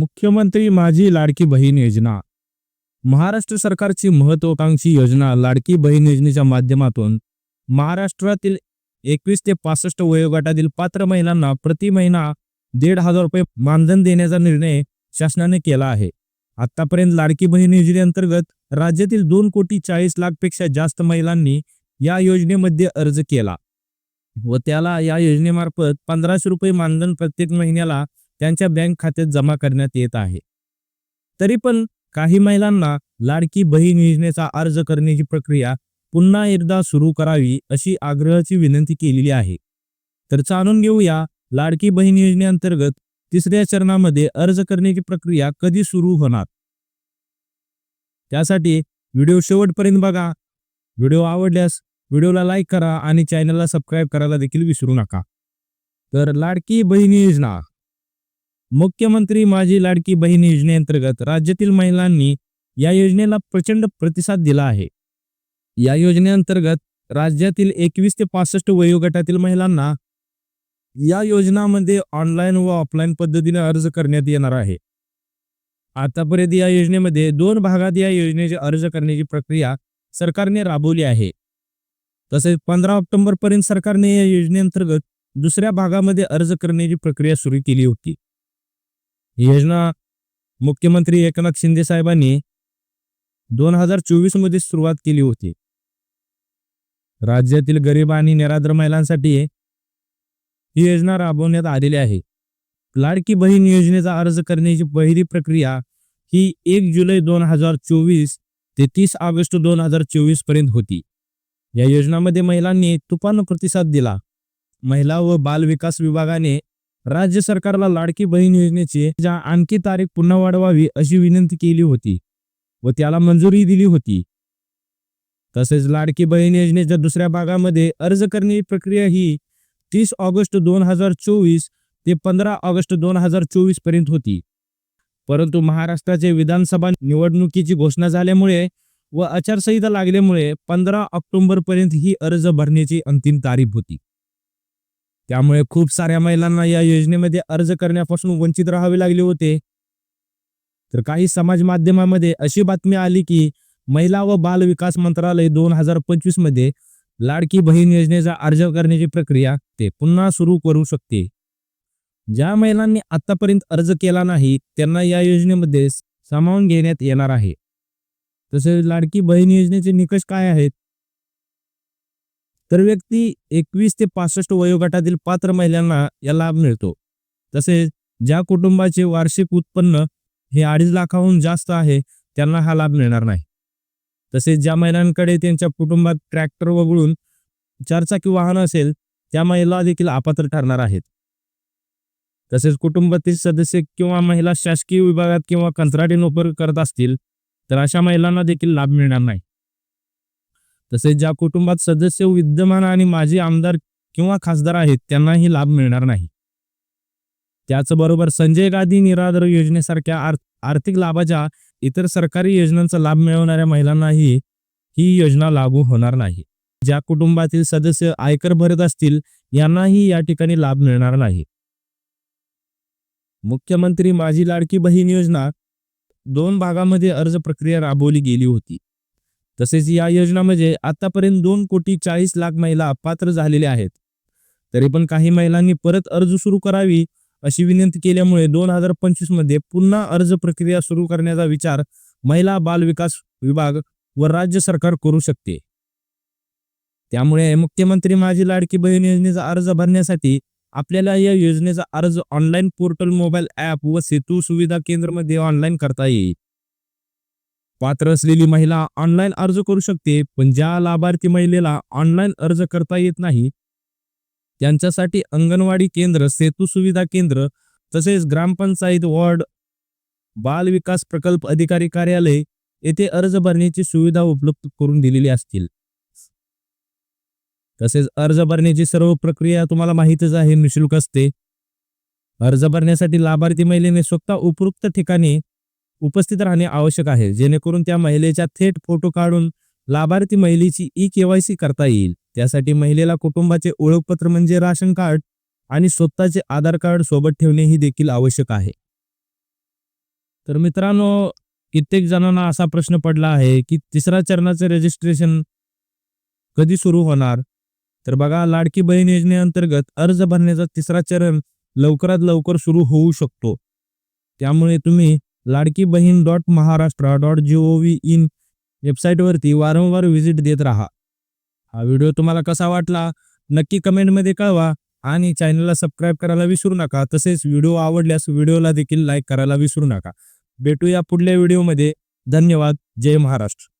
मुख्यमंत्री माझी लाडकी बहीण योजना. महाराष्ट्र सरकारची महत्वाकांक्षी योजना लाडकी बहीण योजनेच्या माध्यमातून महाराष्ट्रातील एकवीस ते पासष्ट वयोगटातील पात्र महिलांना प्रति महिना दीड हजार रुपये मानधन देण्याचा निर्णय शासनाने केला आहे. आतापर्यंत लाडकी बहीण योजनेअंतर्गत राज्यातील दोन कोटी चाळीस लाखपेक्षा जास्त महिलांनी या योजनेमध्ये अर्ज केला व त्याला या योजनेमार्फत पंधराशे रुपये मानधन प्रत्येक महिन्याला त्यांच्या बँक खात्यात जमा करण्यात येत आहे. तरी पण काही महिलांना लाडकी बहीण योजनेचा अर्ज करण्याची प्रक्रिया पुन्हा एकदा सुरू करावी अशी आग्रहाची विनंती केलेली आहे. तर जाणून घेऊया लाडकी बहीण योजनेअंतर्गत तिसऱ्या चरणामध्ये अर्ज करण्याची प्रक्रिया कधी सुरू होणार? त्यासाठी व्हिडिओ शेवटपर्यंत बघा. व्हिडिओ आवडल्यास व्हिडिओला लाईक करा आणि चॅनलला सबस्क्राईब करायला देखील विसरू नका. तर लाडकी बहीण योजना मुख्यमंत्री माझी लाडकी बहीण योजनेअंतर्गत राज्यातील महिलांनी या योजनेला प्रचंड प्रतिसाद दिला आहे. या योजनेअंतर्गत राज्यातील एकवीस ते पासष्ट वयोगटातील महिलांना या योजनामध्ये ऑनलाईन व ऑफलाईन पद्धतीने अर्ज करण्यात येणार आहे. आतापर्यंत या योजनेमध्ये दोन भागात या योजनेचे अर्ज करण्याची प्रक्रिया सरकारने राबवली आहे. तसेच पंधरा ऑक्टोबर पर्यंत सरकारने या योजनेअंतर्गत दुसऱ्या भागामध्ये अर्ज करण्याची प्रक्रिया सुरू केली होती. योजना मुख्यमंत्री एकनाथ शिंदे साहेबांनी दोन हजार चोवीसमध्ये सुरुवात केली होती. राज्यातील गरीब आणि निराधार महिलांसाठी ही योजना राबवण्यात आलेली आहे. लाडकी बहीण योजनेचा अर्ज करण्याची पहिली प्रक्रिया ही एक जुलै दोन हजार चोवीस ते तीस ऑगस्ट दोन हजार चोवीसपर्यंत होती. या योजनामध्ये महिलांनी तुफान प्रतिसाद दिला. महिला व बाल विकास विभागाने राज्य सरकारला लाडकी बहीण योजनेची ज्या आणखी तारीख पुन्हा वाढवावी अशी विनंती केली होती व त्याला मंजुरी दिली होती. तसेच लाडकी बहीण योजनेच्या दुसऱ्या भागामध्ये अर्ज करण्याची प्रक्रिया ही तीस ऑगस्ट दोन हजार चोवीस ते पंधरा ऑगस्ट दोन हजार चोवीसपर्यंत होती. परंतु महाराष्ट्राचे विधानसभा निवडणुकीची घोषणा झाल्यामुळे व आचारसंहिता लागल्यामुळे पंधरा ऑक्टोबर पर्यंत ही अर्ज भरण्याची अंतिम तारीख होती. त्यामुळे खूप साऱ्या महिलांना या योजनेमध्ये अर्ज करण्यापासून वंचित राहावे लागले होते. तर काही समाज माध्यमामध्ये अशी बातमी आली की महिला व बाल विकास मंत्रालय दोन हजार पंचवीसमध्ये लाडकी बहीण योजनेचा अर्ज करण्याची प्रक्रिया ते पुन्हा सुरू करू शकते. ज्या महिलांनी आतापर्यंत अर्ज केला नाही त्यांना या योजनेमध्ये सामावून घेण्यात येणार आहे. तसेच लाडकी बहीण योजनेचे निकष काय आहेत? तर व्यक्ती एकवीस ते पासष्ट वयोगटातील पात्र महिलांना या लाभ मिळतो. तसेच ज्या कुटुंबाचे वार्षिक उत्पन्न हे अडीच लाखाहून जास्त आहे त्यांना हा लाभ मिळणार नाही. तसेच ज्या महिलांकडे त्यांच्या कुटुंबात ट्रॅक्टर वगळून चारचाकी वाहन असेल त्या महिला देखील अपात्र ठरणार आहेत. तसेच कुटुंबातील सदस्य किंवा महिला शासकीय विभागात किंवा कंत्राटी नोकर करत असतील तर अशा महिलांना देखील लाभ मिळणार नाही. तसेच ज्या कुटुंबात सदस्य विद्यमान आणि माजी आमदार किंवा खासदार आहेत त्यांनाही लाभ मिळणार नाही. त्याचबरोबर संजय गांधी निराधार योजनेसारख्या आर्थिक लाभाच्या इतर सरकारी योजनांचा लाभ मिळवणाऱ्या महिलांनाही ही योजना लागू होणार नाही. ज्या कुटुंबातील सदस्य आयकर भरत असतील यांनाही या ठिकाणी लाभ मिळणार नाही. मुख्यमंत्री माझी लाडकी बहीण योजना दोन भागामध्ये अर्ज प्रक्रिया राबवली गेली होती. तसेच या योजनामध्ये आतापर्यंत दोन कोटी चाळीस लाख महिला पात्र झालेल्या आहेत. तरी पण काही महिलांनी परत अर्ज सुरू करावी अशी विनंती केल्यामुळे दोन हजार पंचवीसमध्ये पुन्हा अर्ज प्रक्रिया सुरू करण्याचा विचार महिला बाल विकास विभाग व राज्य सरकार करू शकते. त्यामुळे मुख्यमंत्री माझी लाडकी बहीण योजनेचा अर्ज भरण्यासाठी आपल्याला या योजनेचा अर्ज ऑनलाईन पोर्टल मोबाईल ॲप व सेतू सुविधा केंद्रमध्ये ऑनलाईन करता येईल. पात्र असलेली महिला ऑनलाईन अर्ज करू शकते पण ज्या लाभार्थी महिलेला ऑनलाईन अर्ज करता येत नाही त्यांच्यासाठी अंगणवाडी केंद्र सेतू सुविधा केंद्र तसेच ग्रामपंचायत वॉर्ड बाल विकास प्रकल्प अधिकारी कार्यालय येथे अर्ज भरण्याची सुविधा उपलब्ध करून दिलेली असतील. तसेच अर्ज भरण्याची सर्व प्रक्रिया तुम्हाला माहितच आहे निशुल्क असते. अर्ज भरण्यासाठी लाभार्थी महिलेने स्वतः उपयुक्त ठिकाणी उपस्थित राहणे आवश्यक आहे. जेणेकरून त्या महिलेच्या थेट फोटो काढून लाभार्थी महिलेची ई केवायसी करता येईल. त्यासाठी महिलेला कुटुंबाचे ओळखपत्र म्हणजे राशन कार्ड आणि स्वतःचे आधार कार्ड सोबत ठेवणे ही देखील आवश्यक आहे. तर मित्रांनो कित्येक जणांना असा प्रश्न पडला आहे की तिसऱ्या चरणाचे रजिस्ट्रेशन कधी सुरू होणार? तर बघा लाडकी बहीण योजनेअंतर्गत अर्ज भरण्याचा तिसरा चरण लवकरात लवकर सुरू होऊ शकतो. त्यामुळे तुम्ही Ladki Bahin dot Maharashtra dot G O V in वेबसाईटवरती वारंवार व्हिजिट देत राहा. हा व्हिडिओ तुम्हाला कसा वाटला? नक्की कमेंटमध्ये कळवा आणि चॅनलला सबस्क्राईब करायला विसरू नका. तसेच व्हिडिओ आवडल्यास व्हिडिओला देखील लाईक करायला विसरू नका. भेटूया पुढल्या व्हिडिओमध्ये. धन्यवाद. जय महाराष्ट्र.